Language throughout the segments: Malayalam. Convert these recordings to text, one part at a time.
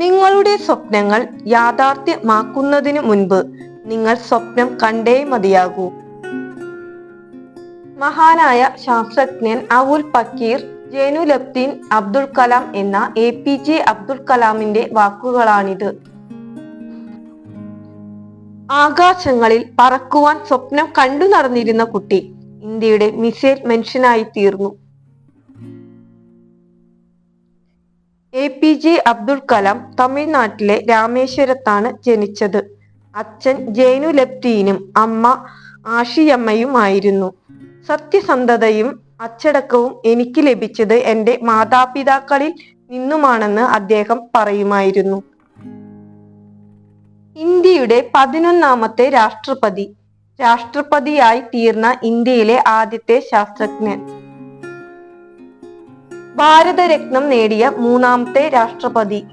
നിങ്ങളുടെ സ്വപ്നങ്ങൾ യാഥാർത്ഥ്യമാക്കുന്നതിനു മുൻപ് നിങ്ങൾ സ്വപ്നം കണ്ടേ മതിയാകൂ. മഹാനായ ശാസ്ത്രജ്ഞൻ അവുൽ പക്കീർ ജേനുലബ്ദീൻ അബ്ദുൽ കലാം എന്ന എ പി ജെ അബ്ദുൽ കലാമിന്റെ വാക്കുകളാണിത്. ആകാശങ്ങളിൽ പറക്കുവാൻ സ്വപ്നം കണ്ടു നടന്നിരുന്ന കുട്ടി ഇന്ത്യയുടെ മിസൈൽ മനുഷ്യനായി തീർന്നു. A P J Abdul Kalam തമിഴ്നാട്ടിലെ രാമേശ്വരത്താണ് ജനിച്ചത്. അച്ഛൻ ജൈനു ലപ്റ്റീനും അമ്മ ആഷിയമ്മയുമായിരുന്നു. സത്യസന്ധതയും അച്ചടക്കവും എനിക്ക് ലഭിച്ചത് എന്റെ മാതാപിതാക്കളിൽ നിന്നുമാണെന്ന് അദ്ദേഹം പറയുമായിരുന്നു. ഇന്ത്യയുടെ പതിനൊന്നാമത്തെ രാഷ്ട്രപതി രാഷ്ട്രപതിയായി തീർന്ന ഇന്ത്യയിലെ ആദ്യത്തെ ശാസ്ത്രജ്ഞൻ. ഭാരതരത്നം നേടിയ മൂന്നാമത്തെ രാഷ്ട്രപതി.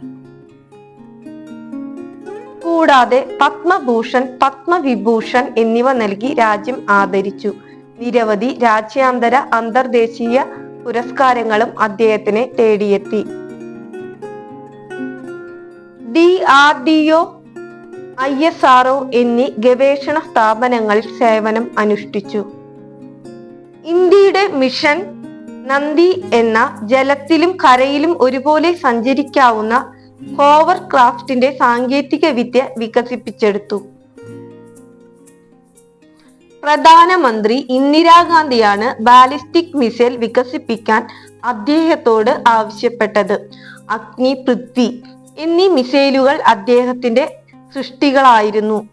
കൂടാതെ പത്മഭൂഷൺ പത്മവിഭൂഷൺ എന്നിവ നൽകി രാജ്യം ആദരിച്ചു. നിരവധി രാജ്യാന്തര അന്തർദേശീയ പുരസ്കാരങ്ങളും അദ്ദേഹത്തിനെ തേടിയെത്തി. D R D O I S R O ഗവേഷണ സ്ഥാപനങ്ങളിൽ സേവനം അനുഷ്ഠിച്ചു. ഇന്ത്യയുടെ മിഷൻ നന്ദി എന്ന ജലത്തിലും കരയിലും ഒരുപോലെ സഞ്ചരിക്കാവുന്ന ഹോവർ ക്രാഫ്റ്റിന്റെ സാങ്കേതിക വിദ്യ വികസിപ്പിച്ചെടുത്തു. പ്രധാനമന്ത്രി ഇന്ദിരാഗാന്ധിയാണ് ബാലിസ്റ്റിക് മിസൈൽ വികസിപ്പിക്കാൻ അദ്ദേഹത്തോട് ആവശ്യപ്പെട്ടത്. അഗ്നി പൃഥ്വി എന്നീ മിസൈലുകൾ അദ്ദേഹത്തിന്റെ സൃഷ്ടികളായിരുന്നു.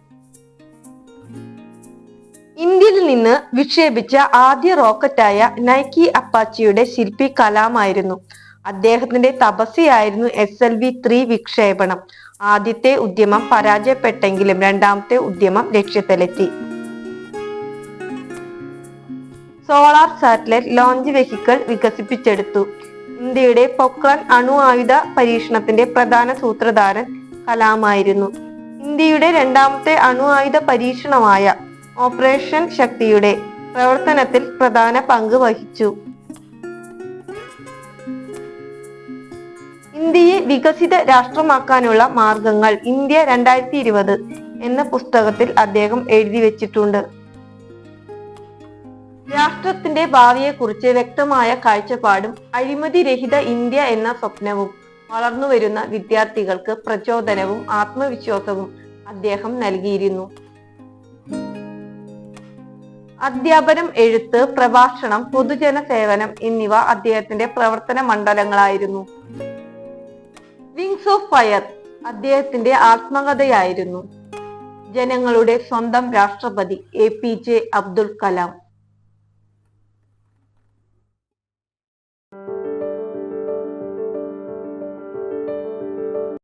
ഇന്ത്യയിൽ നിന്ന് വിക്ഷേപിച്ച ആദ്യ റോക്കറ്റായ നൈക്കി അപ്പാച്ചിയുടെ ശില്പി കലാമായിരുന്നു. അദ്ദേഹത്തിന്റെ തപസ്യയായിരുന്നു എസ് എൽ വി ത്രീ വിക്ഷേപണം. ആദ്യത്തെ ഉദ്യമം പരാജയപ്പെട്ടെങ്കിലും രണ്ടാമത്തെ ഉദ്യമം ലക്ഷ്യത്തിലെത്തി. സോളാർ സാറ്റലൈറ്റ് ലോഞ്ച് വെഹിക്കിൾ വികസിപ്പിച്ചെടുത്തു. ഇന്ത്യയുടെ പൊക്രാൻ അണു ആയുധ പരീക്ഷണത്തിന്റെ പ്രധാന സൂത്രധാരൻ കലാമായിരുന്നു. ഇന്ത്യയുടെ രണ്ടാമത്തെ അണു ആയുധ പരീക്ഷണമായ ഓപ്പറേഷൻ ശക്തിയുടെ പ്രവർത്തനത്തിൽ പ്രധാന പങ്ക് വഹിച്ചു. ഇന്ത്യയെ വികസിത രാഷ്ട്രമാക്കാനുള്ള മാർഗങ്ങൾ ഇന്ത്യ രണ്ടായിരത്തി ഇരുപത് എന്ന പുസ്തകത്തിൽ അദ്ദേഹം എഴുതി വെച്ചിട്ടുണ്ട്. രാഷ്ട്രത്തിന്റെ ഭാവിയെക്കുറിച്ച് വ്യക്തമായ കാഴ്ചപ്പാടും അഴിമതി രഹിത ഇന്ത്യ എന്ന സ്വപ്നവും വളർന്നുവരുന്ന വിദ്യാർത്ഥികൾക്ക് പ്രചോദനവും ആത്മവിശ്വാസവും അദ്ദേഹം നൽകിയിരുന്നു. അധ്യാപനം എഴുത്ത് പ്രഭാഷണം പൊതുജന സേവനം എന്നിവ അദ്ദേഹത്തിന്റെ പ്രവർത്തന മണ്ഡലങ്ങളായിരുന്നു. വിങ്സ് ഓഫ് ഫയർ അദ്ദേഹത്തിന്റെ ആത്മകഥയായിരുന്നു. ജനങ്ങളുടെ സ്വന്തം രാഷ്ട്രപതി A P J Abdul Kalam.